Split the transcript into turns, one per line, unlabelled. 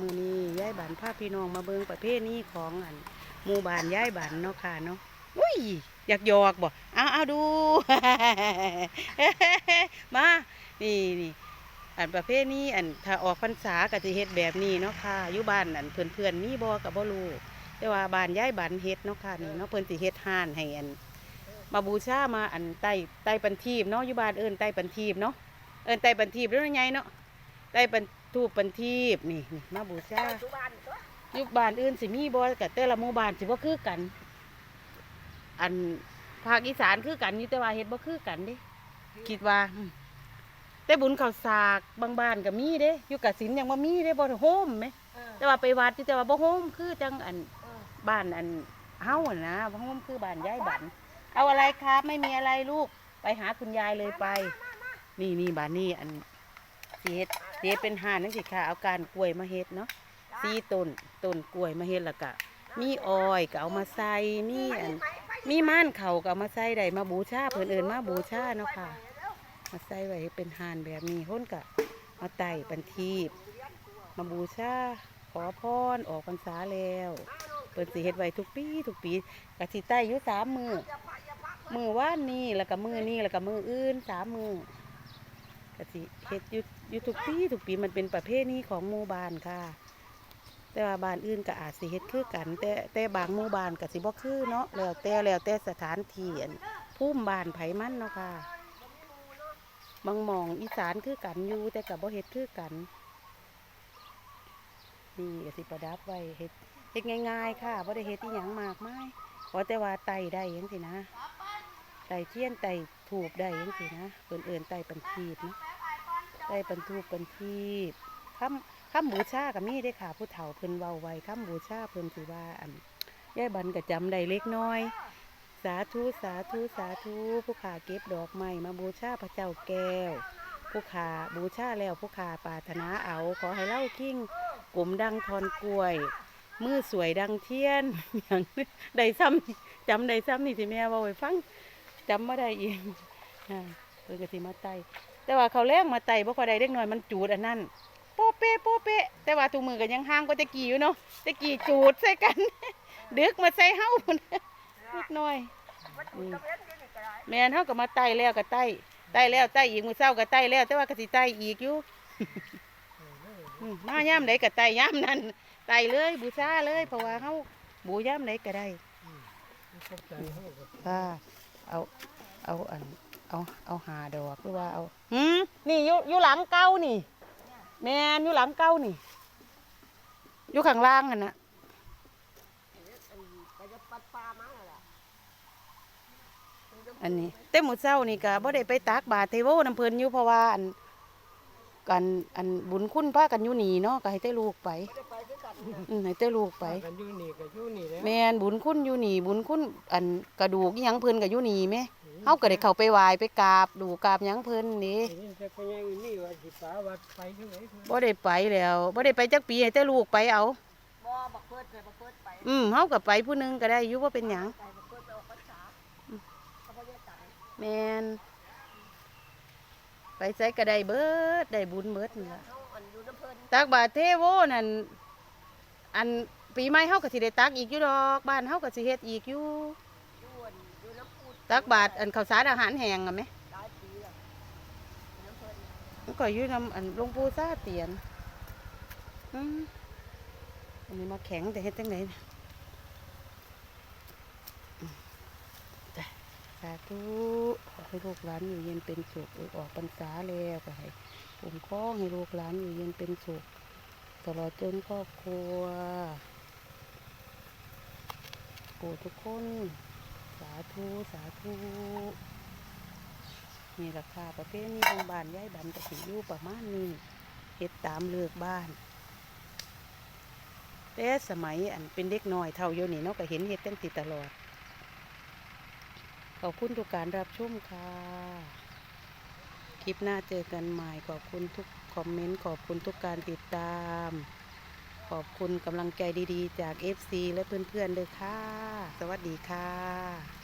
มือนี้ย้ายบานพาพี่น้องมาเบิงประเภทนี้ของอันหมู่บ้านย้ายบานเนาะค่ะเนาะอุ้ยอยากหยอกบ่เอาเอาดู มานี่นี่อันประเภทนี้อันถ้าออกพรรษาก็จะเฮ็ดแบบนี้เนาะค่ะอยู่บ้านอันเพื่อนๆนี่บ่กับบ่รู้แต่ว่าบ้านย้ายบ้านเฮ็ดเนาะค่ะนี่เนาะเพิ่อนสิเฮ็ดห้านให้อัน มาบูชามาอันใต้ใต้ปันทีบเนาะอยู่บ้านเอิ้นใต้ปันทีบเนาะเอิ้นใต้ปันทีบเรื่องไงเนาะใต้ปัน ทูปปันทีบนี่นี่มาบูชา
ทุกบ้านก็
อยู่บ้านอื่นสิมีบ่กับแต่ละหมู่บ้านสิบ่คือกัน อันภาคอีสานคือกันอยู่แต่ว่าเฮ็ดบ่คือกันเด้คิดว่าอืมแต่บุญข้าวสากบางบ้านก็มีเด้อยู่กสินยังบ่มีเด้บ่ได้โฮมไหม
เออ
แต่ว่าไปวัดที่แต่ว่าบ่โฮมคือจังอัน
เออ
บ้านอันเฮาอะนะบ่โฮมคือบ้านยายบันเอาอะไรครับ ไม่มีอะไรลูกไปหาคุณยายเลยไป นี่นี่บ้านนี้อันสิเฮ็ด สิเฮ็ดเป็นห่านจังซี่ค่ะ เอาการกล้วยมาเฮ็ดเนาะสี่ต้นต้นกล้วยมาเฮ็ดแล้วก็มีอ้อยก็เอามาใส่มีอันมีม่านเขาก็เอามาใส่ได้มาบูชาเพิ่นเอิ้นมาบูชาเนาะค่ะ มาใส่ไว้ให้เป็นหานแบบนี้คนก็มาไต่ปันทีบมาบูชาขอพรออกพรรษาแล้วเพิ่นสิเฮ็ดไว้ทุกปีทุกปีก็สิไต่อยู่สามมือมือว่านนี้แล้วก็มือนี้แล้วก็มืออื่นสามมือ ก็สิเฮ็ดอยู่อยู่ทุกปีทุกปีมันเป็นประเพณีของหมู่บ้านค่ะ แต่ว่าบ้านอื่นก็อาจสิเฮ็ดคือกัน แต่แต่บางหมู่บ้านก็สิบ่คือเนาะแล้วแต่แล้วแต่สถานที่อันภูมิบ้านไผมันเนาะค่ะบางหมองอีสานคือกันอยู่แต่ก็บ่เฮ็ดคือกันนี่ก็สิประดับไว้เฮ็ดเฮ็ดง่าย ๆ ค่ะบ่ได้เฮ็ดอีหยังมากมายขอแต่ว่าไต่ได้จังซี่นะไต่เทียนไต่ถูบได้จังซี่นะเพิ่นเอิ้นไต่ปันทีบเนาะ ไต่ปันทูบปันทีบคำคำบูชาก็มีได้ค่ะผู้เฒ่าเพิ่นเว้าไว้คำบูชาเพิ่นสิว่าอันยายบันก็จำได้เล็กน้อย สาธุสาธุสาธุผู้ขาเก็บดอกไม้มาบูชาพระเจ้าแก้ว ผู้ขาบูชาแล้วผู้ขาปาถนาเอา ขอให้เล่าคิงกลุ่มดังทอนกล้วย มือสวยดังเทียนอย่างได้ซ้ำจำได้ซ้ำนี่ที่แม่ว่าไว้ฟังจำมาได้เองอ่าเพิ่นก็สิมาไต แต่ว่าเขาแรงมาไต่บ่ค่อยได้เด็กน้อยมันจูดอันนั้นโป๊ะเป๊ะโป๊ะเป๊ะแต่ว่าทุกมือกันยังห่างก็ตะกี้อยู่เนาะตะกี้จูดใส่กัน ดึกมาใส่เฮาพุ่นนิดหน่อย
วัดอุตะเวนที่นี่ก็ได้
แม่นเฮาก็มาไต่แล้วก็ไต่ไต่แล้วไต่อีกมื้อเช้าก็ไต่แล้ว แต่ว่าก็สิไต่อีกอยู่อืมมายามใดก็ไต่ยามนั้นไต่เลยบูชาเลยเพราะว่าเฮาบูยามใดก็ได้ค่ะเอาเอาอัน เอาเอาหาดอกหรือว่าเอาหืมนี่อยู่อยู่หลังเก้านี่ แม่นอยู่หลังเก้านี่อยู่ข้างล่างอันนะ
ก็จะปัดปลามาแล้วล่ะ
อันนี้แต่หมดเช้านี่ก็บ่ได้ไปตักบาตรเทโวน้ำเพลินอยู่เพราะว่าอันกันอันบุญคุณพากันอยู่นี่เนาะก็ให้แต่ลูกไป
ไม่ได้ไปด้วยกันเนี่ย
อืมให้แต่ลูกไป
กันอยู่นี่ก็อยู่นี่แหล้ว
แม่นบุญคุณอยู่นี่บุญคุณอันกระดูกอิหยังเพิ่นก็อยู่นี่แม่ เฮาก็ได้เข้าไปไหว้ไปกราบดูกราบหยังเพิ่นนี่
นี่จะไปยังนี่ว่าสิป้าวัดไปที่ไหนเพิ่น
บ่ได้ไปแล้วบ่ได้ไปจักปีให้แต่ลูกไปเอา
บ่บักเพิดไปบักเพิดไป
อืมเฮาก็ไปผู้หนึงก็ได้อยู่บ่เป็นหยัง
ไปบักเพิดไปออกพรรษาเขาบ่ได้ตังค์
แม่นไปไสก็ได้เบิดได้บุญเบิดนั่นล่ะ
เขาอันอยู่น้ำเพิ่น
ตักบาตรเทโวนั่นอันปีใหม่เฮาก็สิได้ตักอีกอยู่ดอก บ้านเฮาก็สิเฮ็ดอีกอยู่
อยู่อันอยู่น้ำพูด
ตักบาตรอันข้าวสารอาหารแห้งอะแม่
หลายปีแล้วอยู่น้ำเพิ่น
มันก็อยู่นำอันหลวงปูซาเตียนอืมอันนี้มาแข็งแต่เฮ็ดจังไดเนี่ยอืมจ้ะสาธุขอให้ลูกหลานอยู่เย็นเป็นสุขออกพรรษาแล้วก็ให้ผมคล้องให้ลูกหลานอยู่เย็นเป็นสุข ตลอดจนครอบครัวโปรดทุกคน สาธุ สาธุนี่ราคาประเภทนี้ทางบ้านย้ายบันกสิอยู่ประมาณนี้เฮ็ดตามเลือกบ้าน แต่สมัยอันเป็นเด็กน้อยเท่าโยนี่เนาะก็เห็นเฮ็ดตั้งติดตลอด ขอบคุณทุกการรับชมค่ะ คลิปหน้าเจอกันใหม่ขอบคุณทุกคอมเมนต์ขอบคุณทุกการติดตาม ขอบคุณกำลังใจดีๆ จาก FC และเพื่อนๆเลยค่ะ สวัสดีค่ะ